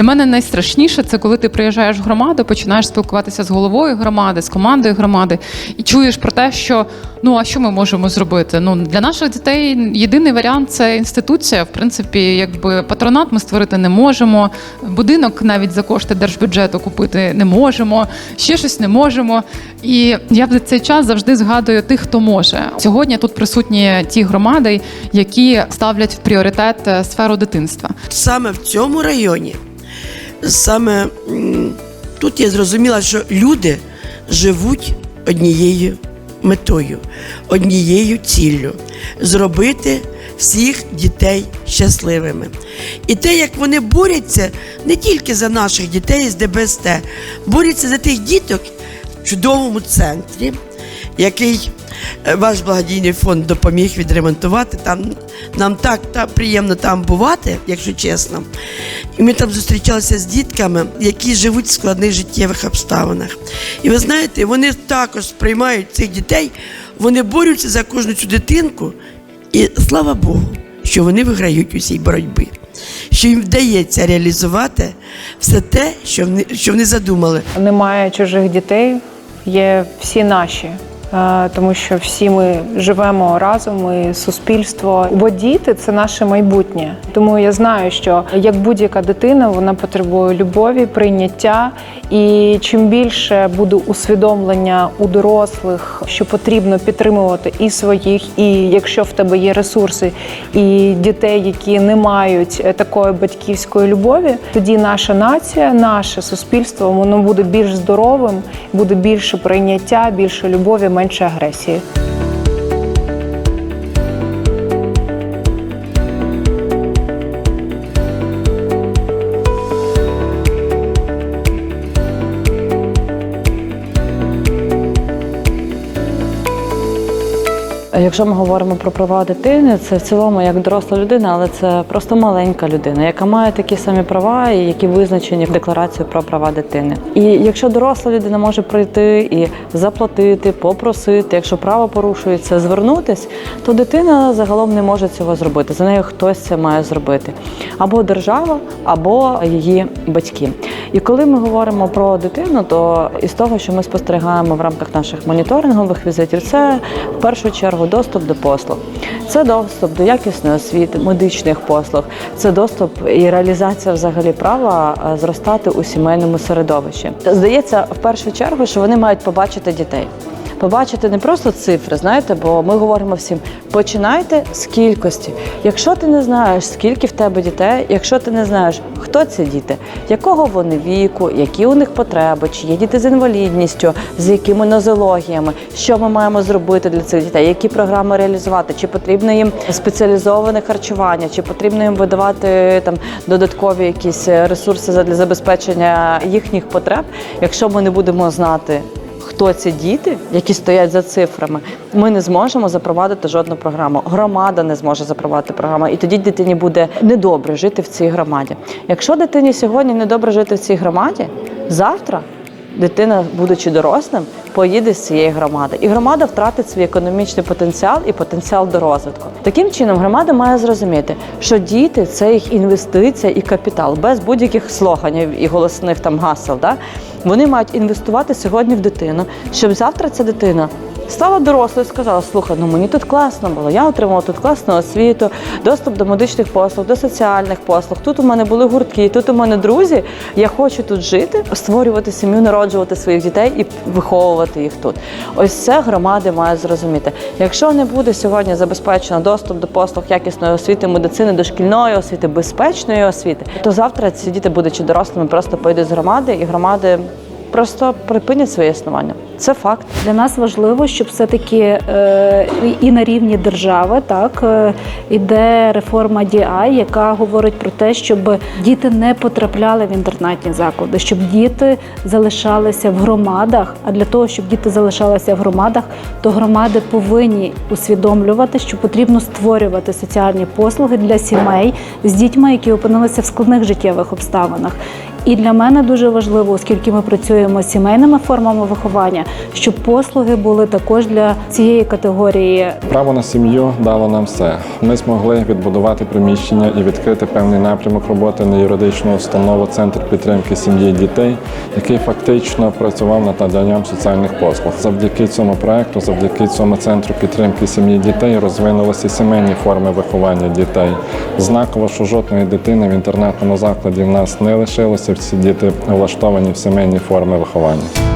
Для мене найстрашніше це коли ти приїжджаєш в громаду, починаєш спілкуватися з головою громади, з командою громади, і чуєш про те, що ну а що ми можемо зробити? Ну для наших дітей єдиний варіант це інституція. В принципі, якби патронат ми створити не можемо. Будинок навіть за кошти держбюджету купити не можемо, ще щось не можемо. І я в цей час завжди згадую тих, хто може. Сьогодні тут присутні ті громади, які ставлять в пріоритет е, сферу дитинства. Саме в цьому районі, саме тут я зрозуміла, що люди живуть однією метою, однією ціллю зробити всіх дітей щасливими. І те, як вони борються не тільки за наших дітей з ДБСТ, борються за тих діток в чудовому центрі, який ваш благодійний фонд допоміг відремонтувати. Там нам так та приємно там бувати, якщо чесно. І ми там зустрічалися з дітками, які живуть в складних життєвих обставинах. І ви знаєте, вони також сприймають цих дітей, вони борються за кожну цю дитинку. І слава Богу, що вони виграють у цій боротьбі, що їм вдається реалізувати все те, що вони, що вони задумали. Немає чужих дітей, є всі наші. Е, Тому що всі ми живемо разом, ми суспільство. Бо діти це наше майбутнє. Тому я знаю, що як будь-яка дитина, вона потребує любові, прийняття. І чим більше буде усвідомлення у дорослих, що потрібно підтримувати і своїх, і якщо в тебе є ресурси, і дітей, які не мають е, такої батьківської любові, тоді наша нація, наше суспільство, воно буде більш здоровим, буде більше прийняття, більше любові, менше агресії. Якщо ми говоримо про права дитини, це в цілому як доросла людина, але це просто маленька людина, яка має такі самі права, і які визначені в декларацію про права дитини. І якщо доросла людина може прийти і заплатити, попросити, якщо право порушується, звернутись, то дитина загалом не може цього зробити. За нею хтось це має зробити або держава, або її батьки. І коли ми говоримо про дитину, то із того, що ми спостерігаємо в рамках наших моніторингових візитів, це в першу чергу доступ до послуг. Це доступ до якісної освіти, медичних послуг, це доступ і реалізація взагалі права е, зростати у сімейному середовищі. Здається, в першу чергу, що вони мають побачити дітей. Побачити не просто цифри, знаєте, бо ми говоримо всім: починайте з кількості. Якщо ти не знаєш, скільки в тебе дітей, якщо ти не знаєш, хто ці діти, якого вони віку, які у них потреби, чи є діти з інвалідністю, з якими нозологіями, що ми маємо зробити для цих дітей, які програми реалізувати, чи потрібно їм спеціалізоване харчування, чи потрібно їм видавати там додаткові якісь ресурси для забезпечення їхніх потреб, якщо ми не будемо знати хто ці діти, які стоять за цифрами, ми не зможемо запровадити жодну програму. Громада не зможе запровадити програму, і тоді дитині буде недобре жити в цій громаді. Якщо дитині сьогодні недобре жити в цій громаді, завтра. Дитина, будучи дорослим, поїде з цієї громади, і громада втратить свій економічний потенціал і потенціал до розвитку. Таким чином, громада має зрозуміти, що діти це їх інвестиція і капітал без будь-яких слоганів і голосних там гасел. Да? Вони мають інвестувати сьогодні в дитину, щоб завтра ця дитина стала дорослою, сказала: слухай, ну мені тут класно було. Я отримала тут класну освіту, доступ до медичних послуг, до соціальних послуг. Тут у мене були гуртки, тут у мене друзі. Я хочу тут жити, створювати сім'ю, народжувати своїх дітей і виховувати їх тут. Ось це громади мають зрозуміти. Якщо не буде сьогодні забезпечено доступ до послуг якісної освіти, медицини, дошкільної освіти, безпечної освіти, то завтра ці діти, будучи дорослими, просто поїдуть з громади, і громади просто припинять своє існування. Це факт. Для нас важливо, щоб все-таки е, і на рівні держави так е, іде реформа DI, яка говорить про те, щоб діти не потрапляли в інтернатні заклади, щоб діти залишалися в громадах. А для того, щоб діти залишалися в громадах, то громади повинні усвідомлювати, що потрібно створювати соціальні послуги для сімей з дітьми, які опинилися в складних життєвих обставинах. І для мене дуже важливо, оскільки ми працюємо з сімейними формами виховання, щоб послуги були також для цієї категорії Право на сім'ю дало нам все. Ми змогли відбудувати приміщення і відкрити певний напрямок роботи на юридичну установу Центр підтримки сім'ї і дітей, який фактично працював над наданням соціальних послуг. Завдяки цьому проекту, завдяки цьому центру підтримки сім'ї і дітей розвинулися сімейні форми виховання дітей. Знаково, що жодної дитини в інтернатному закладі в нас не лишилося. Всі діти влаштовані в сімейні форми виховання.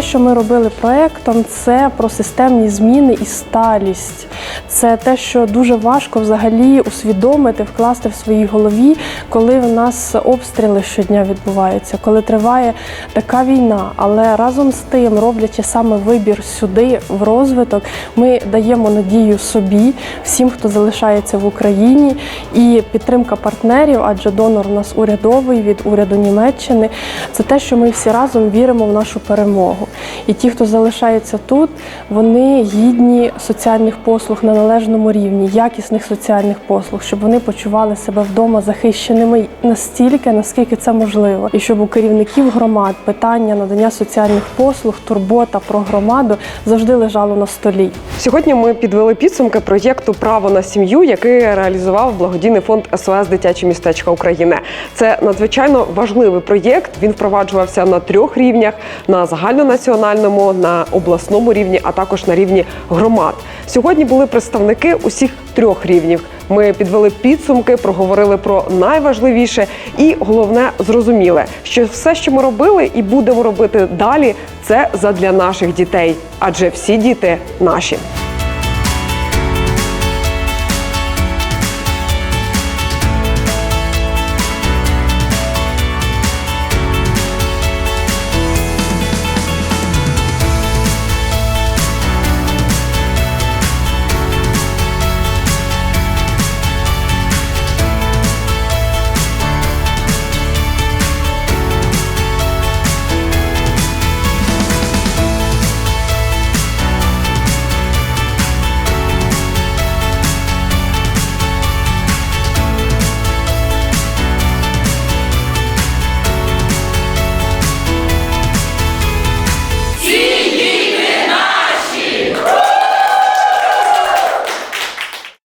Що ми робили проектом, це про системні зміни і сталість. Це те, що дуже важко взагалі усвідомити, вкласти в своїй голові, коли в нас обстріли щодня відбуваються, коли триває така війна. Але разом з тим, роблячи саме вибір сюди, в розвиток, ми даємо надію собі, всім, хто залишається в Україні, і підтримка партнерів, адже донор у нас урядовий від уряду Німеччини. Це те, що ми всі разом віримо в нашу перемогу. І ті, хто залишається тут, вони гідні соціальних послуг на належному рівні, якісних соціальних послуг, щоб вони почували себе вдома захищеними настільки, наскільки це можливо, і щоб у керівників громад питання надання соціальних послуг, турбота про громаду завжди лежало на столі. Сьогодні ми підвели підсумки проєкту Право на сім'ю, який реалізував благодійний фонд СОС Дитячі містечка України. Це надзвичайно важливий проєкт. Він впроваджувався на трьох рівнях: на загальнонаціональному, на обласному рівні, а також на рівні громад. Сьогодні були представники усіх трьох рівнів. Ми підвели підсумки, проговорили про найважливіше і головне зрозуміле, що все, що ми робили і будемо робити далі, це задля наших дітей, адже всі діти наші.